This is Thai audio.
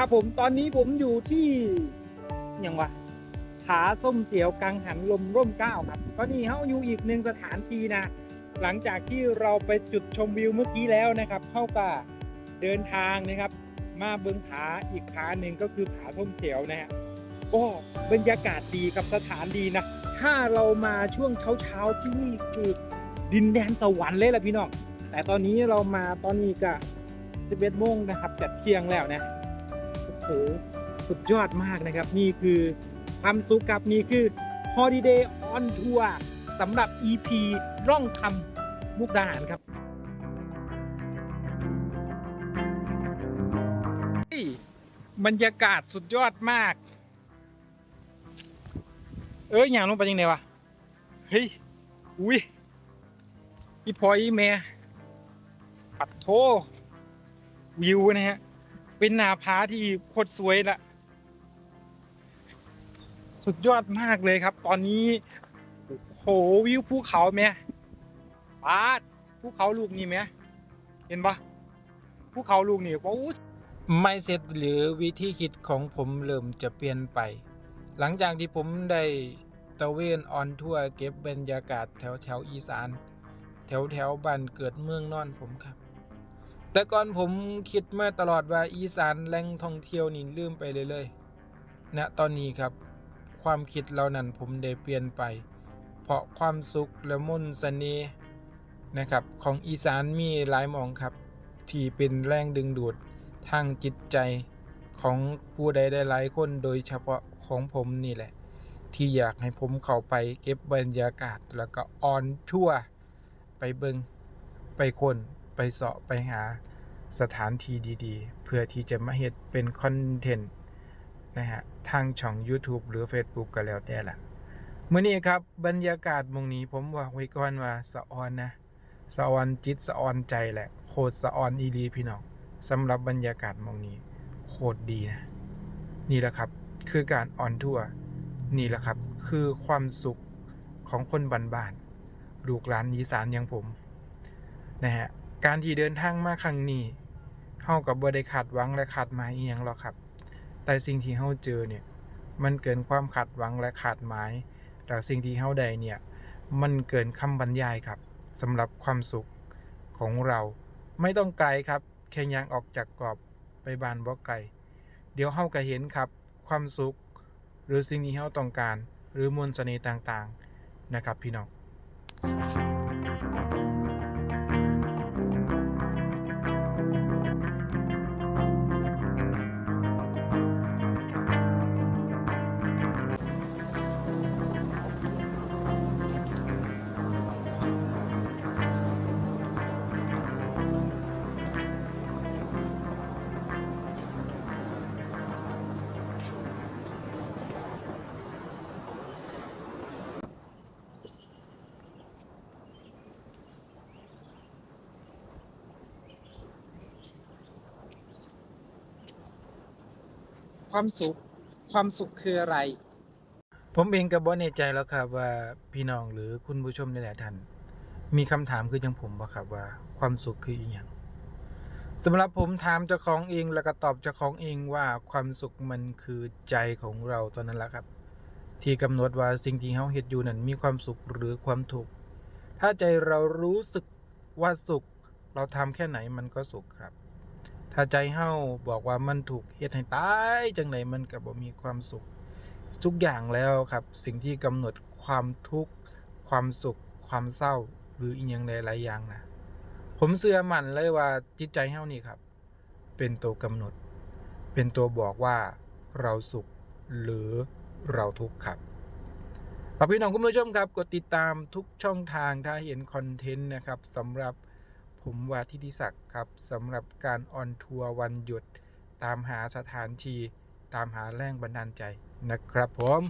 ครับผมตอนนี้ผมอยู่ที่อย่างวะผาส้มเสียวกังหันลมร่มเก้าครับก็นี่เขาอยู่อีกหนึ่งสถานที่นะ หลังจากที่เราไปจุดชมวิวเมื่อกี้แล้วนะครับเข้ากับเดินทางนะครับ มาเบิงผาอีกผาหนึ่งก็คือผาส้มเสียวนะฮะก็บรรยากาศดีกับสถานดีนะ ถ้าเรามาช่วงเช้าๆที่นี่คือดินแดนสวรรค์เลยล่ะพี่น้องแต่ตอนนี้เรามาตอนนี้ก็11โมงนะครับเสร็จเที่ยงแล้วนะ หสุดยอดมากนะครับ นี่คือความสุขกับนี่คือ Holiday on Tour สำหรับ EP ร่องคำมุกดาหารครับเฮ้ยบรรยากาศสุดยอดมาก เอ้ยอย่างลงไปยังไงวะ เฮ้ย อุ้ยอีพอยแม่ปัดโทวิวนะฮะ เป็นหนาผาที่โคตรสวยละสุดยอดมากเลยครับ ตอนนี้โอ้โหวิวภูเขาแม่ปาดภูเขาลูกนี่แม่เห็นปะภูเขาลูกนี่ว้าวไม่เสร็จหรือวิธีคิดของผมเริ่มจะเปลี่ยนไป หลังจากที่ผมได้ตะเวนออนทัวร์เก็บบรรยากาศแถวแถวอีสาน แถวแถวบ้านเกิดเมืองนอนผมครับ แต่ก่อนผมคิดมาตลอดว่าอีสานแหล่งท่องเที่ยวนี่ลืมไปเลยเลยณตอนนี้ครับ ความคิดเหล่านั้นผมได้เปลี่ยนไป เพราะความสุขและมนต์เสน่ห์นะครับ ของอีสานมีหลายมองครับ ที่เป็นแรงดึงดูดทางจิตใจของผู้ใดได้หลายคนโดยเฉพาะของผมนี่แหละ ที่อยากให้ผมเข้าไปเก็บบรรยากาศแล้วก็ออนทั่วร์ไปเบิงไปคน ไปเสาะไปหาสถานที่ดีๆ เพื่อที่จะมาเฮ็ดเป็นคอนเทนต์นะฮะทางช่อง YouTube หรือ Facebook ก็แล้วแต่ละมื้อนี้ครับบรรยากาศมองนี้ผมว่าไว้ก่อนว่าสะออนนะสะออนจิตสะออนใจแหละโคตรสะออนอีลีพี่น้องสำหรับบรรยากาศมองนี้โคตรดีนะ นี่แหละครับคือการออนทัวร์นี่แหละครับคือความสุขของคนบ้านๆลูกหลานอีสานอย่างผมนะฮะ การที่เดินทางมาครั้งนี้เฮากับบ่ได้คาดหวังและคาดหมายอีหยังหรอกครับ แต่สิ่งที่เฮาเจอเนี่ย มันเกินความคาดหวังและคาดหมาย แต่สิ่งที่เฮาได้เนี่ย มันเกินคำบรรยายครับสำหรับความสุขของเราไม่ต้องไกลครับแค่ยังออกจากกรอบไปบานบ่ไกล เดี๋ยวเฮาก็เห็นครับ ความสุข หรือสิ่งที่เฮาต้องการ หรือมวลเสน่ห์ต่างๆ นะครับพี่น้อง ความสุข ความสุขคืออะไร ผมเองก็บ่แน่ใจแล้วครับว่าพี่น้องหรือคุณผู้ชมหลายท่านมีคำถามคือจังผมบ่าครับว่าความสุขคืออีหยังสำหรับผมถามเจ้าของเองแล้วก็ตอบเจ้าของเองว่าความสุขมันคือใจของเราตอนนั้นแหละครับ ที่กำหนดว่าสิ่งที่เฮาเฮ็ดอยู่นั้นมีความสุขหรือความทุกข์ถ้าใจเรารู้สึกว่าสุข เราทำแค่ไหนมันก็สุขครับ ถ้าใจเฮาบอกว่ามันถูกเฮ็ดให้ตายจังไดมันก็บ่มีความสุขทุกอย่างแล้วครับ สิ่งที่กำหนดความทุกข์ความสุข ความเศร้า หรืออีกอย่างใดหลายอย่างนะผมเชื่อมั่นเลยว่าจิตใจเฮานี่ครับ เป็นตัวกำหนด เป็นตัวบอกว่าเราสุขหรือเราทุกข์ครับฝากพี่น้องคุณผู้ชมครับ กดติดตามทุกช่องทางถ้าเห็นคอนเทนต์นะครับสำหรับ ผมวาทิติศักดิ์ครับสำหรับการออนทัวร์วันหยุด ตามหาสถานที่ตามหาแรงบันดาลใจนะครับผม